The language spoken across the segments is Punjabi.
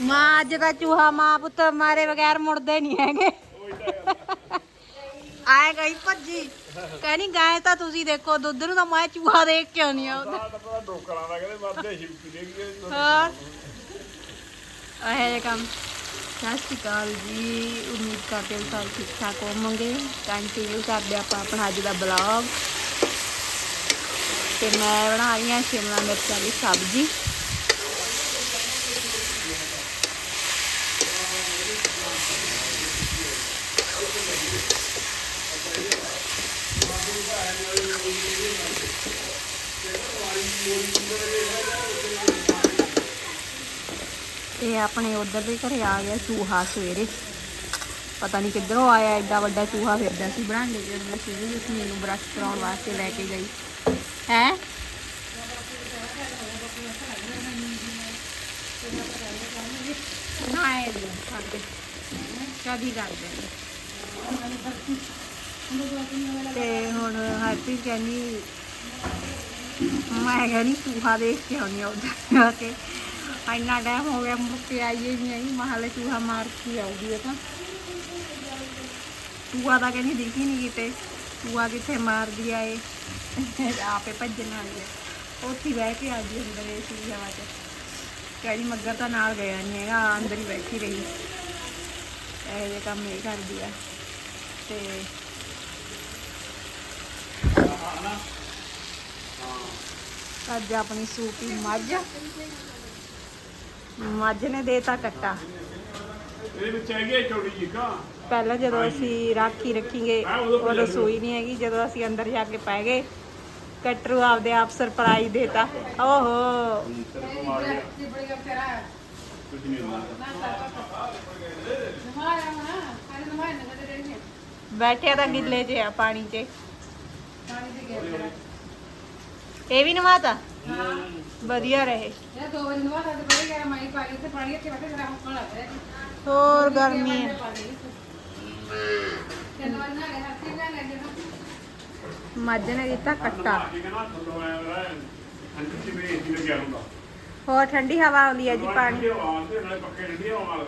ਮਾਂ ਅੱਜ ਦਾ ਚੂਹਾ ਮਾਂ ਪੁੱਤ ਮਾਰੇ ਬਗੈਰ ਮੁੜਦੇ ਨਹੀਂ ਹੈਗੇ। ਆਏ ਗਈ ਭੱਜੀ। ਕਹਿੰਦੀ ਗਾਏ ਤਾਂ ਤੁਸੀਂ ਦੇਖੋ ਦੁੱਧ ਨੂੰ ਤਾਂ ਮੈਂ ਚੂਹਾ ਦੇਖ ਕੇ ਆਉਣੀ ਆ ਆ ਡੋਕਰਾਂ ਦਾ ਕਹਿੰਦੇ ਮਰਦੇ ਸ਼ਿਵਕੀ ਇਹ ਕੰਮ। ਸਤਿ ਸ਼੍ਰੀ ਅਕਾਲ ਜੀ। ਉਮੀਦ ਕਰਦੇ ਹਾਂ ਸਾਰੇ ਠੀਕ ਠਾਕ ਹੋਵੋਗੇ ਕੰਟੀਨਿਊ ਕਰਦੇ ਆਪਾਂ ਆਪਣਾ ਅੱਜ ਦਾ ਬਲੌਗ ਤੇ ਮੈਂ ਬਣਾ ਰਹੀ ਹਾਂ ਸ਼ਿਮਲਾ ਮਿਰਚਾਂ ਦੀ ਸਬਜ਼ੀ। ਇਹ ਆਪਣੇ ਉਧਰ ਦੇ ਘਰੇ ਆ ਗਿਆ ਚੂਹਾ ਸਵੇਰੇ। ਪਤਾ ਨਹੀਂ ਕਿੱਧਰੋਂ ਆਇਆ ਐਡਾ ਵੱਡਾ ਚੂਹਾ ਫਿਰਦਾ ਸੀ। ਬਰਾਂਡੇ ਦੇ ਅੰਦਰ ਸਵੇਰੇ ਉਸ ਮੈਨੂੰ ਬਰਸ਼ ਕਰਾਉਣ ਵਾਸਤੇ ਲੈ ਕੇ ਗਈ। ਹੈ? ਨਾ ਇਹ ਕਰਦੇ ਕਦੀ ਕਰਦੇ ਤੇ ਹੁਣ ਹਰਪ੍ਰੀਤ ਕਹਿੰਦੀ ਮੈਂ ਕਹਿੰਦੀ ਚੂਹਾ ਦੇਖ ਕੇ ਆਉਣੀ ਆ ਉੱਧਰ ਜਾ ਕੇ। ਇੰਨਾ ਟਾਈਮ ਹੋ ਗਿਆ, ਮੁੜ ਆਈਏ ਨਹੀਂ ਆਈ ਮਹਾਲੇ ਚੂਹਾ ਮਾਰ ਕੇ ਆਉਗੀ ਇਹ ਤਾਂ। ਚੂਹਾ ਤਾਂ ਕਹਿੰਦੀ ਦਿਖੀ ਨਹੀਂ ਕਿਤੇ। ਚੂਹਾ ਕਿੱਥੇ ਮਾਰਦੀ ਆ ਇਹ? ਆਪੇ ਭੱਜਣ ਵਾਲੀ ਹੈ ਉੱਥੇ ਬਹਿ ਕੇ ਆ ਗਈ ਅੰਦਰ ਏ ਸੀ ਹਵਾ 'ਚ। ਕਹਿੰਦੀ ਮੱਗਰ ਤਾਂ ਨਾਲ ਗਿਆ ਨਹੀਂ ਹੈਗਾ ਅੰਦਰ ਹੀ ਬੈਠੀ ਰਹੀ। ਇਹ ਜੇ ਕੰਮ ਇਹ ਕਰਦੀ ਆ। ਤੇ ਅੱਜ ਆਪਣੀ ਸੂਪੀ ਮੱਝ। ਮੱਝ ਨੇ ਦੇਤਾ ਕੱਟਾ। ਇਹਦੇ ਵਿੱਚ ਹੈਗੀ ਛੋਟੀ ਜੀ ਕਾ ਪਹਿਲਾਂ ਜਦੋਂ ਅਸੀਂ ਰਾਖੀ ਰੱਖੀਗੇ ਉਹ ਰਸੋਈ ਨਹੀਂ ਹੈਗੀ ਜਦੋਂ ਅਸੀਂ ਅੰਦਰ ਜਾ ਕੇ ਪੈ ਗਏ ਕਟਰੂ ਆਪਦੇ ਆਪ ਸਰਪ੍ਰਾਈਜ਼ ਦੇਤਾ। ਓਹੋ। ਬੈਠਿਆ ਤਾਂ ਗਿੱਲੇ 'ਚ ਆ ਪਾਣੀ 'ਚ। ਇਹ ਵੀ ਨਵਾਤਾ? ਵਧੀਆ ਰਹੇ। ਹੋਰ ਗਰਮੀ ਹੈ। ਮੱਝ ਨੇ ਦਿੱਤਾ ਕੱਟਾ। ਠੀਕ ਹੈ ਨਾ ਥੱਲੋਂ ਆਇਆ ਹੋਇਆ ਹੈ ਠੰਡੀ ਚ ਵੀ ਏਸੀ ਲੱਗਿਆ ਹੁੰਦਾ। ਹੋਰ ਠੰਡੀ ਹਵਾ ਆਉਂਦੀ ਹੈ ਜੀ ਪਾਣੀ। ਤੇ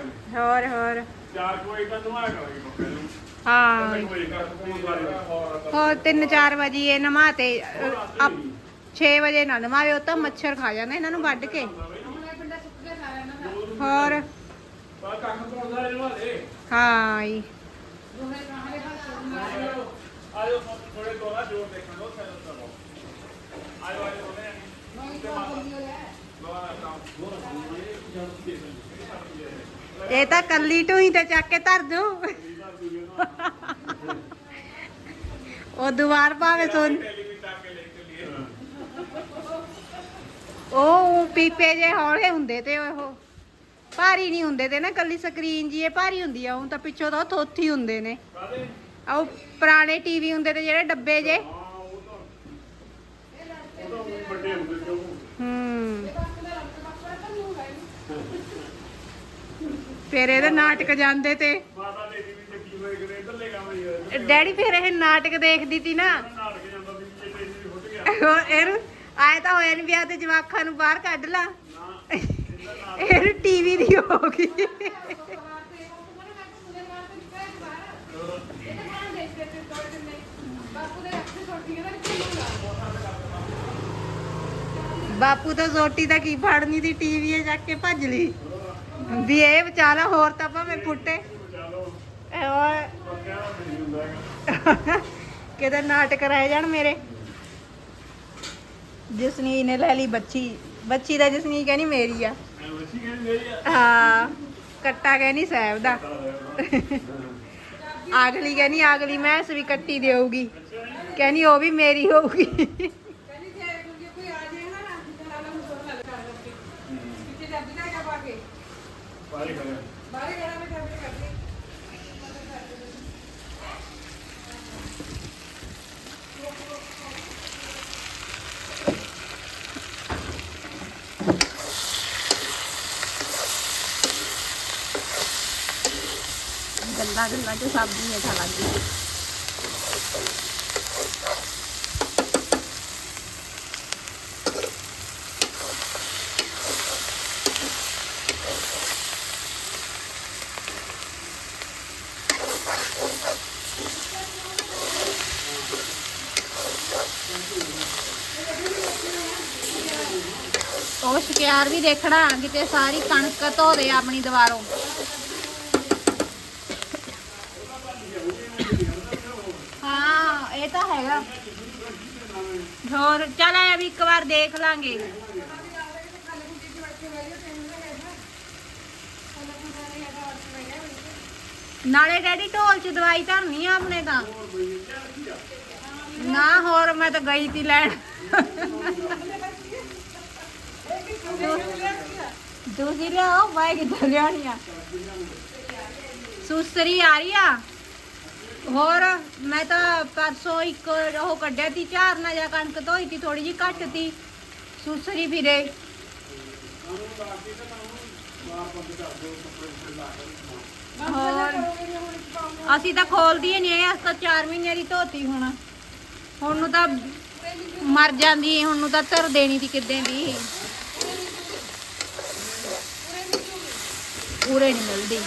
ਨੇ। ਹੋਰ ਹੋਰ। ਚਾਰ ਕੋਈ ਤਾਂ ਨਵਾਇਆ ਕਰਾਂਗੇ ਪੱਕੇ ਨੂੰ। ਹਾਂ। ਵਾਰੀ ਹੋਰ 3-4 ਵਜੇ ਇਹ ਨਮਾਤੇ 6 ਵਜੇ ਨਾ ਨਮਾਵੇ ਉਹ ਤਾਂ ਮੱਛਰ ਖਾ ਜਾਂਦੇ, ਇਹਨਾਂ ਨੂੰ ਵੱਢ ਕੇ। ਹੋਰ? ਹਾਂ, ਜੀ। ਆਜੋ ਥੋੜੇ ਤੋਰਾ ਜੋਰ ਦੇਖਣ ਦੋ ਚਲੋ ਚਲੋ ਆਜੋ ਆਜੋ ਉਹਨੇ ਇਹ ਤਾਂ ਕੱਲੀ ਟੂਈ ਤੇ ਚੱਕ ਕੇ ਧਰ ਦੂ। ਉਹ ਦੁਆਰ ਭਾਵੇਂ ਸੁਣ ਉਹ ਪੀਪੇ ਜੇ ਹੌਲੇ ਹੁੰਦੇ ਤੇ ਉਹ ਭਾਰੀ ਨਹੀਂ ਹੁੰਦੇ ਤੇ ਨਾ ਕੱਲੀ ਸਕਰੀਨ ਜੀ ਇਹ ਭਾਰੀ ਹੁੰਦੀ ਆ ਉਹ ਤਾਂ ਪਿੱਛੋਂ ਤਾਂ ਉਹ ਥੋਥੀ ਹੁੰਦੇ ਨੇ। ਆ ਉਹ ਪੁਰਾਣੇ ਟੀਵੀ ਹੁੰਦੇ ਤੇ ਜਿਹੜੇ ਡੱਬੇ ਜੇ ਹਾਂ। ਫਿਰ ਇਹਦੇ ਨਾਟਕ ਜਾਂਦੇ ਤੇ। ਡੈਡੀ ਫਿਰ ਇਹ ਨਾਟਕ ਦੇਖਦੀ ਤੀ ਨਾ। ਨਾਟਕ ਜਾਂਦਾ ਸੀ ਵੀ ਉਹ ਇਹਨੂੰ ਆਏ ਤਾਂ ਹੋਇਆ ਨਹੀਂ ਵਿਆਹ ਤੇ ਜਵਾਖਾਂ ਨੂੰ ਬਾਹਰ ਕੱਢ ਲਾ। ਨਾ ਇਹਨੂੰ ਟੀਵੀ ਦੀ ਹੋ ਗਈ। ਬਾਪੂ ਤਾਂ ਜ਼ੋਟੀ ਦਾ ਕੀ ਫੜਨੀ ਦੀ ਟੀਵੀ ਜਾ ਕੇ ਭੱਜ ਲਈ। ਵੀ ਇਹ ਵਿਚਾਰਾ ਹੋਰ ਤਾਂ ਭਾਵੇਂ ਫੁੱਟੇ। ਕਿਤੇ ਨਾਟਕ ਰਹਿ ਜਾਣ ਮੇਰੇ। ਜਸਨੀ ਨੇ ਲੈ ਲਈ ਬੱਚੀ ਬੱਚੀ ਦਾ ਜਸਨੀ ਕਹਿੰਦੀ ਮੇਰੀ ਆ ਐ ਵਸੀ ਕਹਿੰਦੀ ਮੇਰੀ ਆ। ਹਾਂ ਕੱਟਾ ਕਹਿੰਦੀ ਸਾਹਿਬ ਦਾ। ਅਗਲੀ ਕਹਿੰਦੀ ਅਗਲੀ ਮੈਂਸ ਵੀ ਕੱਟੀ ਦੇਊਗੀ। ਕਹਿੰਦੀ ਉਹ ਵੀ ਮੇਰੀ ਹੋਊਗੀ। ਪਾਰੀ ਕਰੇ রান্না টান্না তো ਉਹ ਸ਼ਿਕਾਰ ਵੀ ਦੇਖਣਾ ਕਿਤੇ ਸਾਰੀ ਕਣਕ ਧੋਦੇ ਆਪਣੀ ਦੀਵਾਰੋਂ ਹੈਗਾ। ਹੋਰ, ਚੱਲ ਆ ਵੀ ਇੱਕ ਵਾਰ ਦੇਖ ਲਾਂਗੇ। ਨਾਲੇ ਡੈਡੀ ਢੋਲ ਚ ਦਵਾਈ ਧਰਨੀ ਆ ਆਪਣੇ ਤਾਂ। ਨਾ ਹੋਰ ਮੈਂ ਤਾਂ ਗਈ ਤੀ ਲੈਣ। ਦੂਜੀ ਲਿਆਓ ਬਾਈ ਕਿੱਧਰ ਲਿਆਉਣੀ ਆ? ਸੁਸਰੀ ਆ ਰਹੀ ਆ। ਹੋਰ, ਮੈਂ ਤਾਂ ਪਰਸੋਂ ਇੱਕ ਉਹ ਕੱਢਿਆ ਤੀ ਝਾਰਨਾ ਜਾਂ ਕਣਕ ਧੋਈ ਤੀ ਥੋੜੀ ਜਿਹੀ ਘੱਟ ਤੀ ਸੁਸਰੀ ਫਿਰੇ। ਹੋਰ, ਅਸੀਂ ਤਾਂ ਖੋਲਦੀ ਹੀ ਨਹੀਂ ਅਸੀਂ ਤਾਂ 4 ਮਹੀਨਿਆਂ ਦੀ ਧੋਤੀ ਹੁਣ। ਹੁਣ ਨੂੰ ਤਾਂ ਮਰ ਜਾਂਦੀ ਹੁਣ ਨੂੰ ਤਾਂ ਧਰ ਦੇਣੀ ਤੀ ਕਿੱਦਾਂ ਦੀ। ਪੂਰੇ ਨਹੀਂ ਮਿਲਦੀ।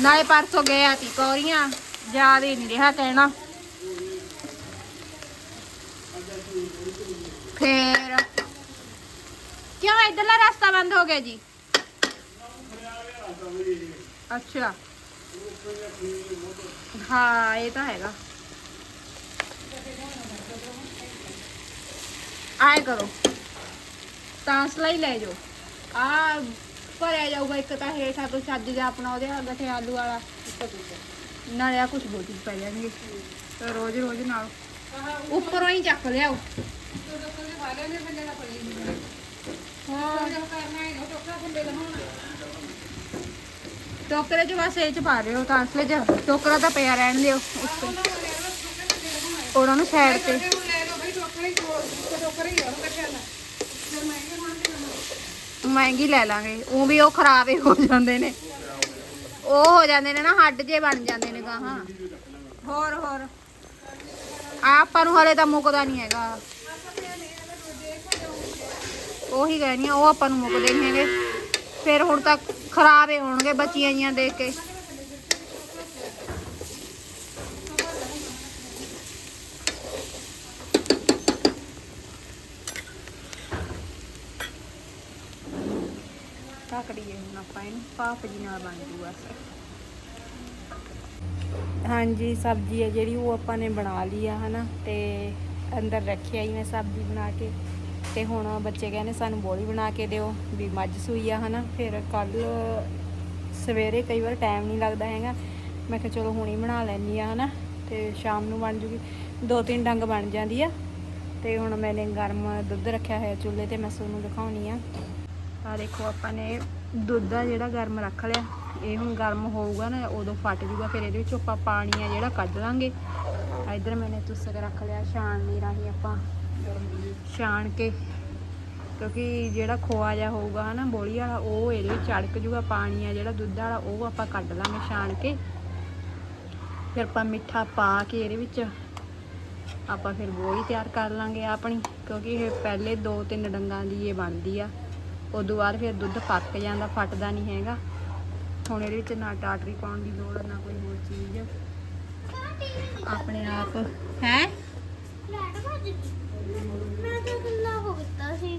ਨਾਲੇ ਪਰਸੋਂ ਗਿਆ ਤੀ ਕੌਰੀਆਂ ਯਾਦ ਹੀ ਨਹੀਂ ਰਿਹਾ ਕਹਿਣਾ। ਫੇਰ ਕਿਉਂ ਇਧਰਲਾ ਰਸਤਾ ਬੰਦ ਹੋ ਗਿਆ ਜੀ? ਅੱਛਾ। ਹਾਂ, ਇਹ ਤਾਂ ਹੈਗਾ। ਆਏ ਕਰੋ। ਤਾਂਸਲਾ ਹੀ ਲੈ ਜਾਓ। ਆ ਭਰਿਆ ਜਾਊਗਾ, ਇੱਕ ਤਾਂ ਹੇਠਾਂ ਤੋਂ ਛੱਜ ਜਾ ਆਪਣਾ ਉਹਦੇ ਗੱਠੇ ਆਲੂ ਵਾਲਾ। ਨਾਲੇ ਆ ਕੁਝ ਬੋਟੀ ਪੈ ਜਾਣਗੇ। ਤੇ ਰੋਜ਼ ਰੋਜ਼ ਨਾਲ। ਉੱਪਰੋਂ ਹੀ ਚੱਕ ਲਿਆਓ। ਟੋਕਰੇ ਚ ਬਸ ਇਹ ਚ ਪਾ ਲਿਓ ਤਾਂਸਲੇ ਚ ਟੋਕਰਾ ਤਾਂ ਪਿਆ ਰਹਿਣ ਦਿਓ ਉਹਨਾਂ ਨੂੰ ਸਾਈਡ ਤੇ। ਮਹਿੰਗੀ ਲੈ ਲਾਂਗੇ। ਉਹ ਵੀ ਉਹ ਖਰਾਬ ਹੀ ਹੋ ਜਾਂਦੇ ਨੇ। ਉਹ ਹੋ ਜਾਂਦੇ ਨੇ ਨਾ, ਹੱਡ ਜੇ ਬਣ ਜਾਂਦੇ ਨੇ ਗਾਹਾਂ। ਹੋਰ ਹੋਰ। ਆਪਾਂ ਨੂੰ ਹਲੇ ਤਾਂ ਮੁੱਕਦਾ ਨਹੀਂ ਹੈਗਾ। ਉਹੀ ਕਹਿਣੀ ਉਹ ਆਪਾਂ ਨੂੰ ਮੁੱਕਦੇ ਨਹੀਂ ਹੈਗੇ। ਫਿਰ ਹੁਣ ਤਾਂ ਖਰਾਬ ਹੀ ਹੋਣਗੇ ਬੱਚੀਆਂ ਜੀਆਂ ਦੇਖ ਕੇ। ਕਾਕੜੀਏ ਹੁਣ ਆਪਾਂ ਇਹਨੂੰ ਪਾਪ ਜੀ ਨਾਲ ਬਣ ਜੂਗਾ ਹਾਂਜੀ, ਸਬਜ਼ੀ ਹੈ ਜਿਹੜੀ ਉਹ ਆਪਾਂ ਨੇ ਬਣਾ ਲਈ ਆ, ਹਨਾ? ਤੇ ਅੰਦਰ ਰੱਖਿਆ ਹੀ ਮੈਂ ਸਬਜ਼ੀ ਬਣਾ ਕੇ। ਤੇ ਹੁਣ ਬੱਚੇ ਕਹਿੰਦੇ ਸਾਨੂੰ ਬੋਲੀ ਬਣਾ ਕੇ ਦਿਓ, ਵੀ ਮੱਝ ਸੂਈ ਆ, ਹਨਾ? ਫਿਰ ਕੱਲ ਸਵੇਰੇ ਕਈ ਵਾਰ ਟਾਈਮ ਨਹੀਂ ਲੱਗਦਾ ਹੈਗਾ। ਮੈਂ ਕਿਹਾ ਚਲੋ ਹੁਣੀ ਬਣਾ ਲੈਣੀ ਆ, ਹਨਾ? ਤੇ ਸ਼ਾਮ ਨੂੰ ਬਣ ਜੂਗੀ। ਦੋ ਤਿੰਨ ਡੰਗ ਬਣ ਜਾਂਦੀ ਆ। ਤੇ ਹੁਣ ਮੈਨੇ ਗਰਮ ਦੁੱਧ ਰੱਖਿਆ ਹੋਇਆ ਚੁੱਲ੍ਹੇ ਤੇ, ਮੈਂ ਤੁਹਾਨੂੰ ਦਿਖਾਉਣੀ ਆ। ਆ ਦੇਖੋ, ਆਪਾਂ ਨੇ ਦੁੱਧ ਆ ਜਿਹੜਾ ਗਰਮ ਰੱਖ ਲਿਆ। ਇਹ ਹੁਣ ਗਰਮ ਹੋਊਗਾ ਨਾ, ਉਦੋਂ ਫਟ ਜੂਗਾ, ਫਿਰ ਇਹਦੇ ਵਿੱਚੋਂ ਆਪਾਂ ਪਾਣੀ ਆ ਜਿਹੜਾ ਕੱਢ ਲਾਂਗੇ। ਆ ਇੱਧਰ ਮੈਨੇ ਤੁਸਕ ਰੱਖ ਲਿਆ ਛਾਣਨੀ ਰਾਹੀਂ ਆਪਾਂ। ਛਾਣ ਕੇ, ਕਿਉਂਕਿ ਜਿਹੜਾ ਖੋਆ ਜਾ ਹੋਊਗਾ ਹਨਾ, ਬੋਲੀ ਵਾਲਾ, ਉਹ ਇਹਦੇ ਵਿੱਚ ਚੜਕ ਜੂਗਾ, ਪਾਣੀ ਆ ਜਿਹੜਾ ਦੁੱਧ ਵਾਲਾ, ਉਹ ਆਪਾਂ ਕੱਢ ਲਾਂਗੇ ਛਾਣ ਕੇ। ਫਿਰ ਆਪਾਂ ਮਿੱਠਾ ਪਾ ਕੇ ਇਹਦੇ ਵਿੱਚ ਆਪਾਂ ਫਿਰ ਬੋਲੀ ਤਿਆਰ ਕਰ ਲਾਂਗੇ ਆਪਣੀ, ਕਿਉਂਕਿ ਇਹ ਪਹਿਲੇ 2-3 ਡੰਗਾਂ ਦੀ ਇਹ ਬਣਦੀ ਆ। ਉਦੋਂ ਬਾਅਦ ਫਿਰ ਦੁੱਧ ਪੱਕ ਜਾਂਦਾ ਫਟਦਾ ਨਹੀਂ ਹੈਗਾ। ਹੁਣ ਇਹਦੇ ਵਿੱਚ ਨਾ ਟਾਟਰੀ ਪਾਉਣ ਦੀ ਲੋੜ ਨਾ ਕੋਈ ਹੋਰ ਚੀਜ਼। ਆਪਣੇ ਆਪ ਹੈ? ਮੈਂ ਤਾਂ ਕਿੰਨਾ ਹੋ ਗਿਆ ਸੀ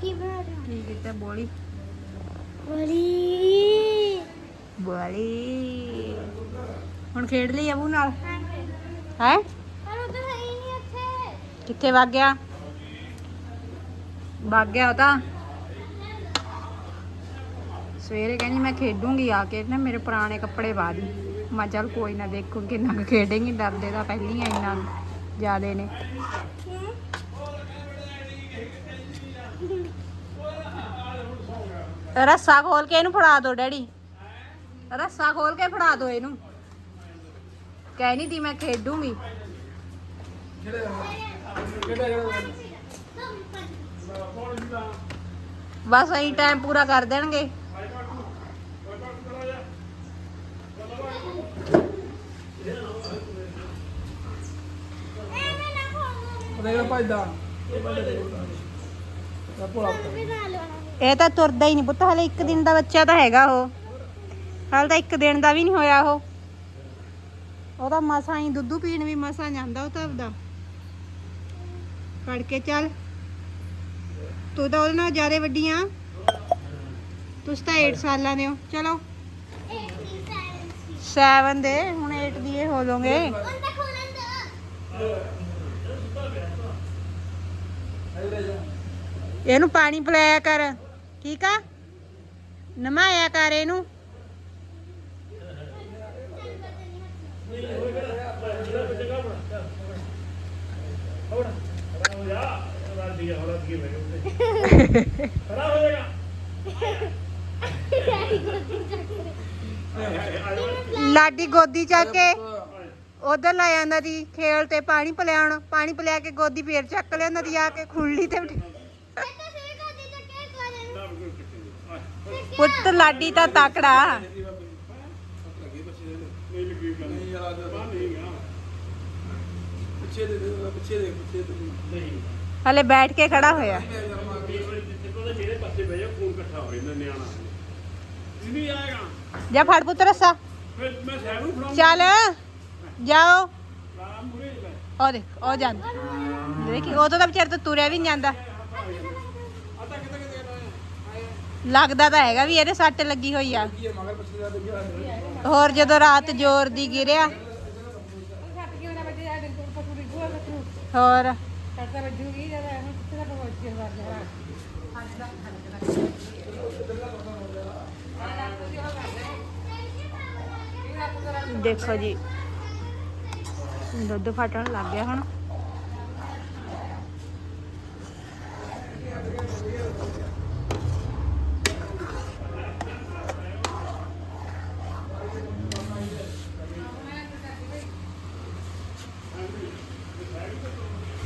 ਕੀ ਬਣਾ ਰਿਹਾ ਕੀ ਕੀਤਾ ਬੋਲੀ? ਬੜੀ ਬੋਲੀ। ਹੁਣ ਖੇਡ ਲਈ ਅਬੂ ਨਾਲ? ਹੈ? ਕਿੱਥੇ ਵਗ ਗਿਆ? ਵਗ ਗਿਆ ਉਹ ਤਾਂ। ਸਵੇਰੇ ਕਹਿੰਦੀ ਮੈਂ ਖੇਡੂੰਗੀ ਆ ਕੇ ਨਾ ਮੇਰੇ ਪੁਰਾਣੇ ਕੱਪੜੇ ਪਾ ਦੀ। ਮੈਂ ਚੱਲ ਕੋਈ ਨਾ ਦੇਖੂ ਕਿੰਨਾ ਕੁ ਖੇਡੇਂਗੀ, ਡਰਦੇ ਤਾਂ ਪਹਿਲੀ ਆ ਇੰਨਾ ਜ਼ਿਆਦੇ ਨੇ। ਰੱਸਾ ਖੋਲ ਕੇ ਇਹਨੂੰ ਫੜਾ ਦਿਓ ਡੈਡੀ। ਰੱਸਾ ਖੋਲ ਕੇ ਫੜਾ ਦਿਓ ਇਹਨੂੰ। ਕਹਿ ਨਹੀਂ ਦੀ ਮੈਂ ਖੇਡੂੰਗੀ। ਬਸ ਅਸੀਂ ਟਾਈਮ ਪੂਰਾ ਕਰ ਦੇਣਗੇ। ਭੱਜਦਾ ਇਹ ਭੋਲਾ ਤਾਂ ਤੁਰਦਾ ਹੀ ਨਹੀਂ ਪੁੱਤ ਹਲੇ ਇੱਕ ਦਿਨ ਦਾ ਬੱਚਾ ਤਾਂ ਹੈਗਾ ਉਹ। ਹਾਲੇ ਤਾਂ ਇੱਕ ਦਿਨ ਦਾ ਵੀ ਨਹੀਂ ਹੋਇਆ ਉਹ। ਉਹਦਾ ਮਸਾਂ ਹੀ ਦੁੱਧੂ ਪੀਣ ਵੀ ਮਸਾਂ ਜਾਂਦਾ ਉਹ ਤਾਂ ਆਪਦਾ। ਫੜ ਕੇ ਚੱਲ। ਤੂੰ ਤਾਂ ਉਹਦੇ ਨਾਲ ਜ਼ਿਆਦਾ ਵੱਡੀ ਆ। ਤੁਸੀਂ ਤਾਂ 8 ਸਾਲਾਂ ਦੇ ਹੋ। ਚਲੋ। 7 ਦੇ ਹੁਣ 8 ਦੀ ਇਹ ਹੋ ਲੋਗੇ ਇਹਨੂੰ ਪਾਣੀ ਪਿਲਾਇਆ ਕਰ। ਠੀਕ ਆ? ਨਮਾਇਆ ਕਰ ਇਹਨੂੰ। ਲਾਡੀ ਗੋਦੀ ਚੱਕ ਕੇ। ਉਧਰ ਲੈ ਜਾਂਦਾ ਦੀ ਖੇਲ ਤੇ ਪਾਣੀ ਪਿਲਾਉਣ ਪਾਣੀ ਪਿਲਾ ਕੇ ਗੋਦੀ ਫੇਰ ਚੱਕ ਲਿਆਉਂਦਾ ਦੀ ਆ ਕੇ ਖੁੱਲੀ ਤੇ ਪੁੱਤ ਲਾਡੀ ਤਾਂ ਤਾਕੜਾ। ਹਲੇ ਬੈਠ ਕੇ ਖੜਾ ਹੋਇਆ। ਜਾ ਫੜ ਪੁੱਤ ਰੱਸਾ। ਚੱਲ। ਜਾਓ। ਉਹ ਦੇਖ ਉਹ ਜਾਂਦਾ। ਦੇਖੀ ਉਹ ਤਾਂ ਵਿਚਾਰ ਤੋਂ ਤੁਰਿਆ ਵੀ ਨਹੀਂ ਜਾਂਦਾ। ਲੱਗਦਾ ਤਾਂ ਹੈਗਾ ਵੀ ਇਹਦੇ ਸੱਟ ਲੱਗੀ ਹੋਈ ਆ। ਹੋਰ ਜਦੋਂ ਰਾਤ ਜ਼ੋਰ ਦੀ ਗਿਰਿਆ। ਹੋਰ। ਦੇਖੋ ਜੀ ਦੁੱਧ ਫਟਣ ਲੱਗ ਗਿਆ ਹੁਣ।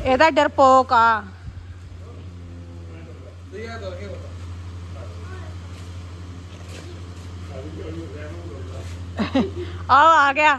ਇਹਦਾ ਡਰਪੋਕ ਆ ਦੇਖਿਆ ਤਾਂ ਆ ਆ ਗਿਆ।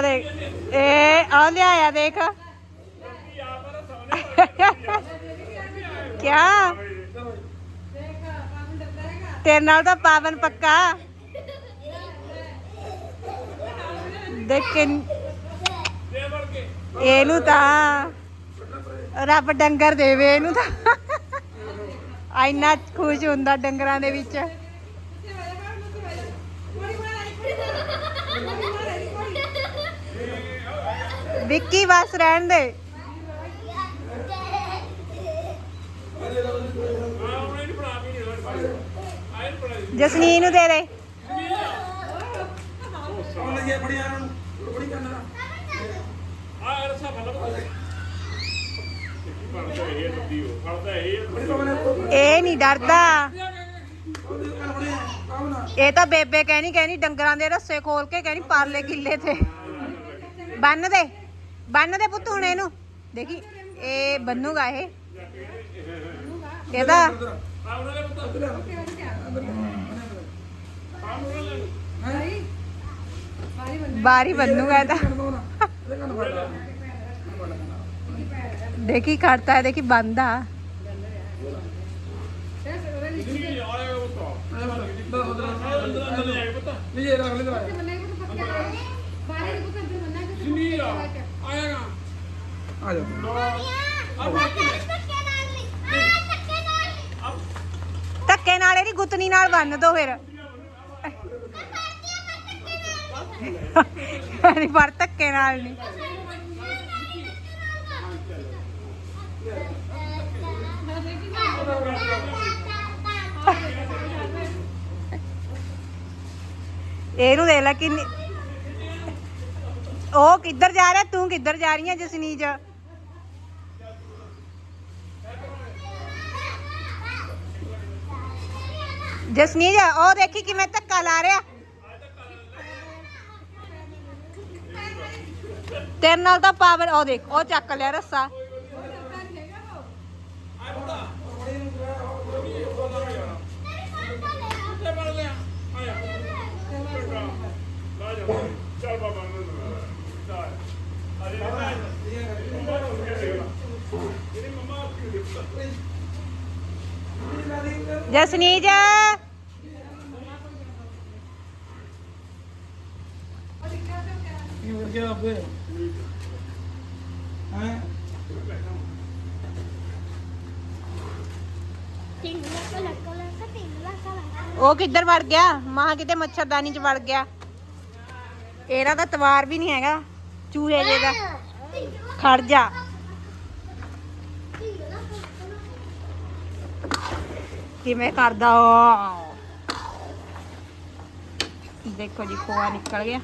ਆ ਦੇਖ ਇਹ ਆ ਲਿਆਇਆ ਦੇਖ। ਕਿਆ? ਤੇਰੇ ਨਾਲ ਤਾਂ ਪਾਵਨ ਪੱਕਾ। ਦੇਖ ਦੇ ਵੜ ਇਹਨੂੰ ਤਾਂ ਰੱਬ ਡੰਗਰ ਦੇਵੇ, ਇਹਨੂੰ ਤਾਂ। ਇੰਨਾ ਖੁਸ਼ ਹੁੰਦਾ ਡੰਗਰਾਂ ਦੇ ਵਿੱਚ। ਵਿੱਕੀ ਬਸ ਰਹਿਣ ਦੇ। ਜਸਨੀਨ ਨੂੰ ਦੇ ਦੇ। ਇਹ ਨਹੀਂ ਡਰਦਾ। ਇਹ ਤਾਂ ਬੇਬੇ ਕਹਿਣੀ ਕਹਿਣੀ ਡੰਗਰਾਂ ਦੇ ਰੱਸੇ ਖੋਲ ਕੇ ਕਹਿਣੀ, ਪਰਲੇ ਕਿੱਲੇ ਤੇ। ਬੰਨ ਦੇ। ਬੰਨ ਦੇ ਪੁੱਤ ਹੁਣ ਇਹਨੂੰ। ਦੇਖੀ, ਇਹ ਬੰਨੂਗਾ ਇਹ। ਇਹਦਾ ਬਾਰੀ ਬੰਨੂਗਾ ਇਹਦਾ ਦੇਖੀ ਕਰਤਾ ਹੈ, ਦੇਖੀ ਬੰਦਾ ਨਹੀਂ ਆਏਗਾ ਪੁੱਤ ਆਇਆ ਵਾਲਾ ਕਿੱਦਾਂ ਉਧਰ ਅੰਦਰ ਅੰਦਰ ਲੈ ਨਹੀਂ ਆ। ਆਏਗਾ ਆ ਜਾ ਧੱਕੇ ਨਾਲ ਇਹਦੀ ਗੁੱਤਨੀ ਨਾਲ ਬੰਨ ਦੋ ਫਿਰ। ਨਹੀਂ ਪਰ ਧੱਕੇ ਨਾਲ ਨਹੀਂ ਇਹਨੂੰ ਦੇਖ ਲੈ ਕਿੰਨੀ ਉਹ ਕਿੱਧਰ ਜਾ ਰਿਹਾ? ਤੂੰ ਕਿੱਧਰ ਜਾ ਰਹੀ ਹੈ ਜਸਨੀਜ? ਜਸਨੀਜ, ਉਹ ਦੇਖੀ ਕਿਵੇਂ ਧੱਕਾ ਲਾ ਰਿਹਾ? ਤੇਰੇ ਨਾਲ ਤਾਂ ਪਾਵਰ, ਉਹ ਦੇਖ, ਉਹ ਚੱਕ ਲਿਆ ਰੱਸਾ ਤੇ ਬਣ ਲਿਆ ਆਇਆ ਲਾ ਜਾ ਚੱਲ ਬਾਬਾ ਨੂੰ ਚੱਲ ਅਰੇ ਨਾ ਇਹਦੀ ਮੰਮਾ ਕੀ ਦਿੱਤਾ ਹਾਂ ਲੱਖ ਲੱਖ ਉਹ ਕਿੱਧਰ ਵੜ ਗਿਆ? ਮਾਂ ਕਿਤੇ ਮੱਛਰਦਾਨੀ ਚ ਵੜ ਗਿਆ। ਇਹਦਾ ਤਾਂ ਤਵਾਰ ਵੀ ਨਹੀਂ ਹੈਗਾ। ਚੂਹੇ ਜੇ ਦਾ। ਖੜ ਜਾ। ਕਿਵੇਂ ਕਰਦਾ ਉਹ? ਦੇਖੋ ਜੀ ਖੋਆ ਨਿਕਲ ਗਿਆ।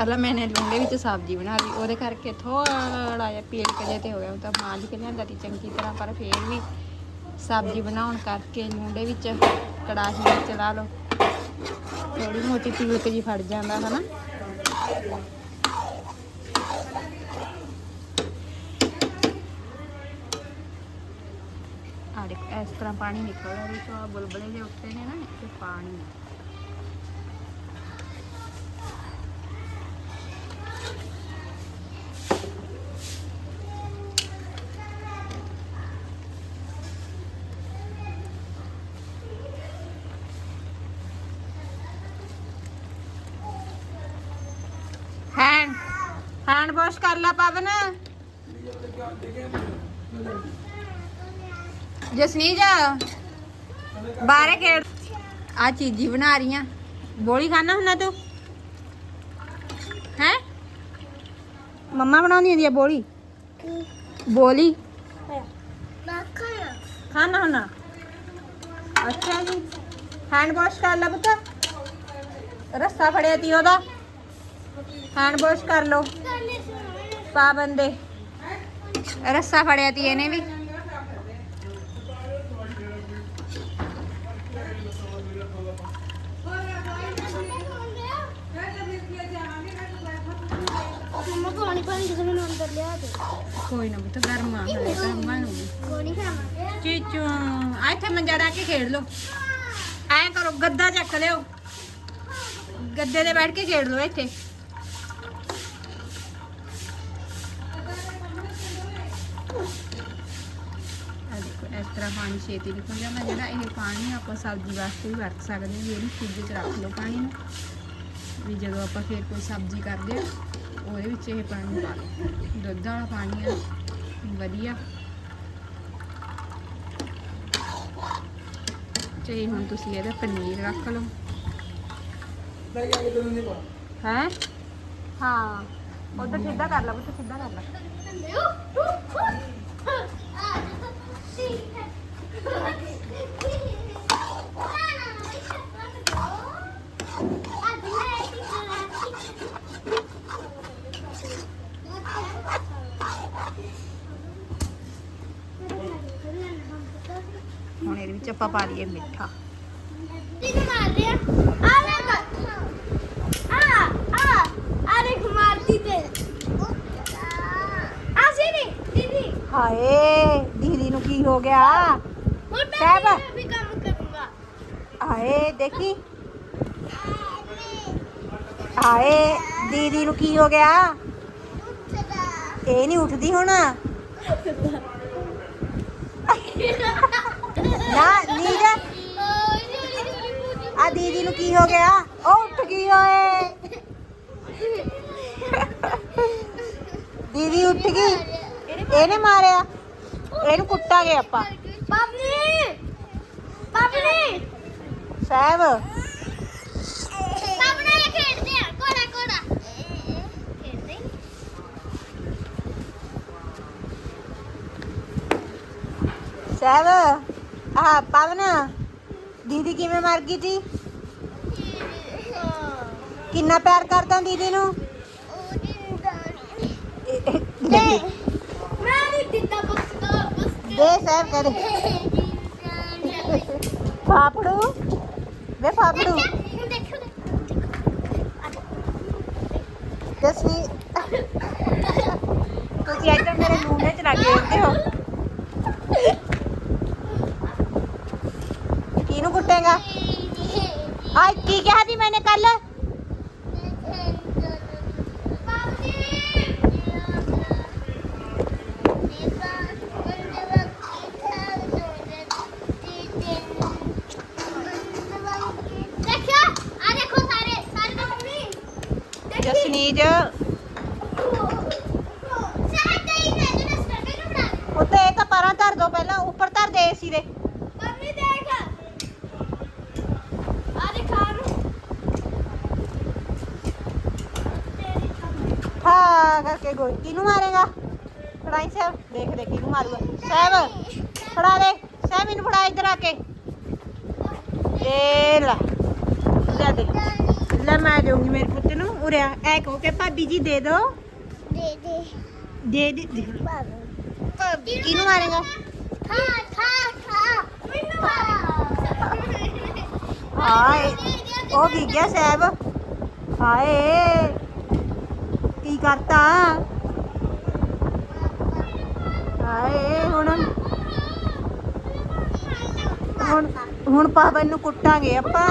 ਪਹਿਲਾਂ ਮੈਨੇ ਲੂੰਡੇ ਵਿੱਚ ਸਬਜ਼ੀ ਬਣਾ ਲਈ, ਉਹਦੇ ਕਰਕੇ ਥੋੜਾ ਜਿਹਾ ਪੀਲ ਕਜੇ ਤੇ ਹੋ ਗਿਆ ਉਹ ਤਾਂ ਮਾਂਜ ਕੇ ਲਿਆਂਦਾ ਤੀ ਚੰਗੀ ਤਰ੍ਹਾਂ ਪਰ ਫੇਰ ਵੀ ਸਬਜ਼ੀ ਬਣਾਉਣ ਕਰਕੇ ਲੂੰਡੇ ਵਿੱਚ ਕੜਾਹੀ ਵਿੱਚ ਲਾ ਲਓ। ਥੋੜੀ ਮੋਟੀ ਪੀਲਕ ਜੀ ਫੜ ਜਾਂਦਾ, ਹਨਾ? ਆ ਦੇਖੋ, ਇਸ ਤਰ੍ਹਾਂ ਪਾਣੀ ਨਿਕਲ ਰਿਹਾ ਵਿੱਚੋਂ ਆ ਬੁਲਬੁਲੇ ਜਿਹੇ ਉੱਤੇ ਨੇ ਨਾ ਇਹ ਪਾਣੀ ਆ। ਹੈਂਡ ਹੈਂਡ ਵਾਸ਼ ਕਰ ਲਾ ਪਵਨ? ਜਸਨੀਜ ਬਾਰੇ ਖੇਡ। ਆ ਚੀਜ਼ੀ ਬਣਾ ਰਹੀ ਆ। ਬੋਲੀ ਖਾਣਾ ਹੁੰਨਾ ਤੂੰ? ਹੈ? ਮੰਮਾ ਬਣਾਉਂਦੀ ਹੁੰਦੀ ਆ ਬੋਲੀ? ਬੋਲੀ? ਖਾਣਾ ਹੁੰਨਾ? ਅੱਛਾ ਜੀ। ਹੈਂਡ ਵਾਸ਼ ਕਰ ਲੈ ਪੁੱਤ। ਰੱਸਾ ਫੜਿਆ ਤੀ ਉਹਦਾ। ਹੈਂਡ ਵਾਸ਼ ਕਰ ਲਓ। ਪਾ ਬੰਦੇ। ਰੱਸਾ ਫੜਿਆ ਤੀ ਇਹਨੇ ਵੀ। ਕੋਈ ਨਾ ਪੁੱਤ, ਗਰਮਾ ਹਲੇ ਗਰਮਾ ਨੂੰ ਪਾਣੀ ਖਾਵਾਂਗੇ ਚੀਚੂ ਆ ਇੱਥੇ ਮੰਜਾ ਡਾ ਕੇ ਖੇਡ ਲਓ। ਐਂ ਕਰੋ, ਗੱਦਾ ਚੱਕ ਲਿਓ। ਗੱਦੇ ਤੇ ਬੈਠ ਕੇ ਖੇਡ ਲੋ ਇੱਥੇ ਆ ਦੇਖੋ ਇਸ ਤਰ੍ਹਾਂ ਪਾਣੀ ਛੇਤੀ ਨਿਕਲ ਜਾਂਦਾ ਜਿਹੜਾ ਇਹ ਪਾਣੀ ਆਪਾਂ ਸਬਜ਼ੀ ਵਾਸਤੇ ਵੀ ਵਰਤ ਸਕਦੇ ਹਾਂ ਇਹਨੂੰ ਫ੍ਰਿਜ 'ਚ ਰੱਖ ਲਓ ਪਾਣੀ ਨੂੰ। ਵੀ ਜਦੋਂ ਆਪਾਂ ਫਿਰ ਕੋਈ ਸਬਜ਼ੀ ਕਰਦੇ ਆ ਉਹਦੇ ਵਿੱਚ ਇਹ ਪਾਣੀ ਪਾ ਲਓ। ਦੁੱਧ ਵਾਲਾ ਪਾਣੀ ਆ ਵਧੀਆ। ਤੇ ਹੁਣ ਤੁਸੀਂ ਇਹਦਾ ਪਨੀਰ ਰੱਖ ਲਓ। ਹੈ? ਹਾਂ ਉਧਰ ਸਿੱਧਾ ਕਰ ਲਾ ਪੁੱਤ ਸਿੱਧਾ ਕਰ ਲਾ ਹੁਣ ਇਹਦੇ ਵਿੱਚ ਆਪਾਂ ਪਾ ਲਈਏ ਮਿੱਠਾ। ਹਾਏ ਦੀਦੀ ਨੂੰ ਕੀ ਹੋ ਗਿਆ? ਹੁਣ ਸਾਹਿਬ। ਮੈਂ ਵੀ ਕੰਮ ਕਰੂੰਗਾ। ਹਾਏ ਦੇਖੀ। ਹਾਏ ਦੀਦੀ ਨੂੰ ਕੀ ਹੋ ਗਿਆ? ਇਹ ਨਹੀਂ ਉੱਠਦੀ ਹੁਣ। ਨਾ ਨੀਜ ਆ ਦੀਦੀ ਨੂੰ ਕੀ ਹੋ ਗਿਆ? ਉਹ ਉੱਠ ਗਈ ਓਏ। ਦੀਦੀ ਉੱਠ ਗਈ। ਇਹਨੇ ਮਾਰਿਆ। ਇਹਨੂੰ ਕੁੱਟਾਂਗੇ ਆਪਾਂ। ਪਾਪਨੀ ਪਾਪਨੀ ਸਾਹਿਬ। ਖੇਡਦੇ ਆ ਕੋੜਾ ਕੋੜਾ ਖੇਡਦੇ ਸਾਹਿਬ ਆਹ ਪਵਨ ਦੀਦੀ ਕਿਵੇਂ ਮਰ ਗਈ ਸੀ ਕਿੰਨਾ ਪਿਆਰ ਕਰਦਾ ਦੀਦੀ ਨੂੰ? ਉਹਦੀ ਦਾੜੀ ਦੇ ਦੇ ਮੈਂ ਨਹੀਂ ਦਿੱਤਾ ਕਰੇ। ਵੇ ਤੁਸੀਂ ਇੱਧਰ ਮੇਰੇ ਮੂੰਹ ਚ ਲੱਗ ਗਏ ਹੋ। ਕਿਹਨੂੰ ਕੁੱਟੇਗਾ? ਆ ਕੀ ਕਿਹਾ ਸੀ ਮੈਨੇ ਕੱਲ ਖੜਾ ਕਰਕੇ ਗੋਲੀ। ਕਿਹਨੂੰ ਮਾਰੇਗਾ? ਫੜਾਈ ਸਾਹਿਬ ਦੇਖ ਦੇ ਕਿਹਨੂੰ ਮਾਰੂਗਾ। ਸਾਹਿਬ ਫੜਾ ਦੇ। ਸਾਹਿਬ ਇਹਨੂੰ ਫੜਾ ਇਧਰ ਆ ਕੇ। ਦੇ ਲੈ। ਲੈ ਦੇ। ਲੈ ਮੈਂ ਦੇਉਂਗੀ ਮੇਰੇ ਪੁੱਤ ਨੂੰ ਉਰਿਆ ਐ ਕਹੋ ਕਿ ਭਾਬੀ ਜੀ ਦੇ ਦੋ। ਦੇ ਦੇ। ਦੇ ਦੇ ਭਾਬੀ। ਕਿਹਨੂੰ ਮਾਰੇਗਾ? ਖਾ ਖਾ ਖਾ ਮੈਨੂੰ ਮਾਰੇਗਾ ਹਾਏ ਉਹ ਗਿੱਗਿਆ ਸਾਹਿਬ। ਹਾਏ। ਕਰਤਾ। ਹਾਏ ਹੁਣ ਹੁਣ ਹੁਣ ਪਵਨ ਨੂੰ ਕੁੱਟਾਂਗੇ ਆਪਾਂ।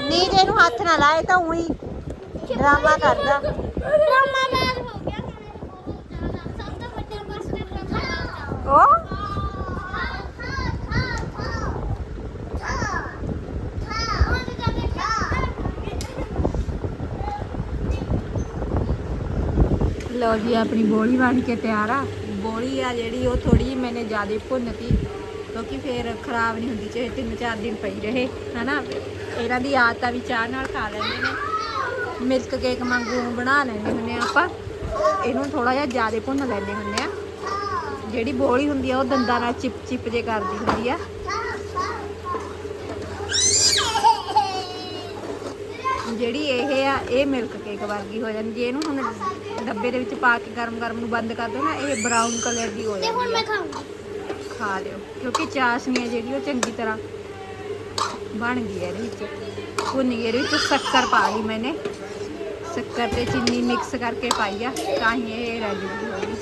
ਨਹੀਂ ਤੇ ਇਹਨੂੰ ਹੱਥ ਨਾ ਲਾਏ ਤਾਂ ਉਹੀ ਡਰਾਮਾ ਕਰਦਾ। ਡਰਾਮਾ ਹੋ ਗਿਆ। ਉਹ? ਲਓ ਜੀ, ਆਪਣੀ ਬੋਲੀ ਬਣ ਕੇ ਤਿਆਰ ਆ। ਬੋਲੀ ਆ ਜਿਹੜੀ, ਉਹ ਥੋੜੀ ਜਿਹੀ ਮੈਨੇ ਜ਼ਿਆਦਾ ਭੁੰਨਤੀ ਕਿਉਂਕਿ ਫੇਰ ਖਰਾਬ ਨਹੀਂ ਹੁੰਦੀ, ਚਾਹੇ ਤਿੰਨ ਚਾਰ ਦਿਨ ਪਈ ਰਹੇ, ਹਨਾ? ਇਹਨਾਂ ਦੀ ਆਦਤ ਆ ਵੀ ਚਾਹ ਨਾਲ ਖਾ ਲੈਂਦੇ ਨੇ। ਮਿਲਕ ਕੇਕ ਵਾਂਗੂ ਬਣਾ ਲੈਂਦੇ ਹੁੰਦੇ ਆ ਆਪਾਂ। ਇਹਨੂੰ ਥੋੜਾ ਜਿਹਾ ਜ਼ਿਆਦਾ ਭੁੰਨ ਲੈਂਦੇ ਹੁੰਦੇ ਆ ਜਿਹੜੀ ਬੋਲੀ ਹੁੰਦੀ ਆ, ਉਹ ਦੰਦਾਂ ਨਾਲ ਚਿਪ ਚਿਪ ਜੇ ਕਰਦੀ ਹੁੰਦੀ ਆ। ਜਿਹੜੀ ਇਹ ਆ, ਇਹ ਮਿਲਕ ਕੇਕ ਵਰਗੀ ਹੋ ਜਾਂਦੀ ਜੇ ਇਹਨੂੰ ਹੁਣ ਡੱਬੇ ਦੇ ਵਿੱਚ ਪਾ ਕੇ ਗਰਮ ਗਰਮ ਨੂੰ ਬੰਦ ਕਰ ਦਿਓ ਨਾ ਇਹ ਬਰਾਊਨ ਕਲਰ ਦੀ ਹੋ ਤੇ ਹੁਣ ਮੈਂ ਹੈ ਖਾ ਲਿਓ ਕਿਉਂਕਿ ਚਾਸ਼ਨੀ ਹੈ ਜਿਹੜੀ ਉਹ ਚੰਗੀ ਤਰ੍ਹਾਂ ਬਣ ਗਈ ਹੈ ਇਹਦੇ ਵਿੱਚ। ਭੁੰਨ ਗਈ ਇਹਦੇ ਵਿੱਚ ਸ਼ੱਕਰ ਪਾ ਲਈ ਮੈਨੇ। ਸ਼ੱਕਰ ਤੇ ਚੀਨੀ ਮਿਕਸ ਕਰਕੇ ਪਾਈ ਆ ਤਾਂ ਹੀ ਇਹ ਰੈਡੀ ਹੋ ਗਈ।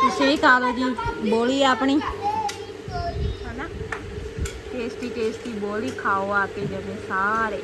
ਤੁਸੀਂ ਵੀ ਜੀ ਬੋਲੀ ਆ ਆਪਣੀ। ਹਨਾ ਟੇਸਟੀ ਟੇਸਟੀ ਬੋਲੀ ਖਾਓ ਆ ਕੇ ਸਾਰੇ।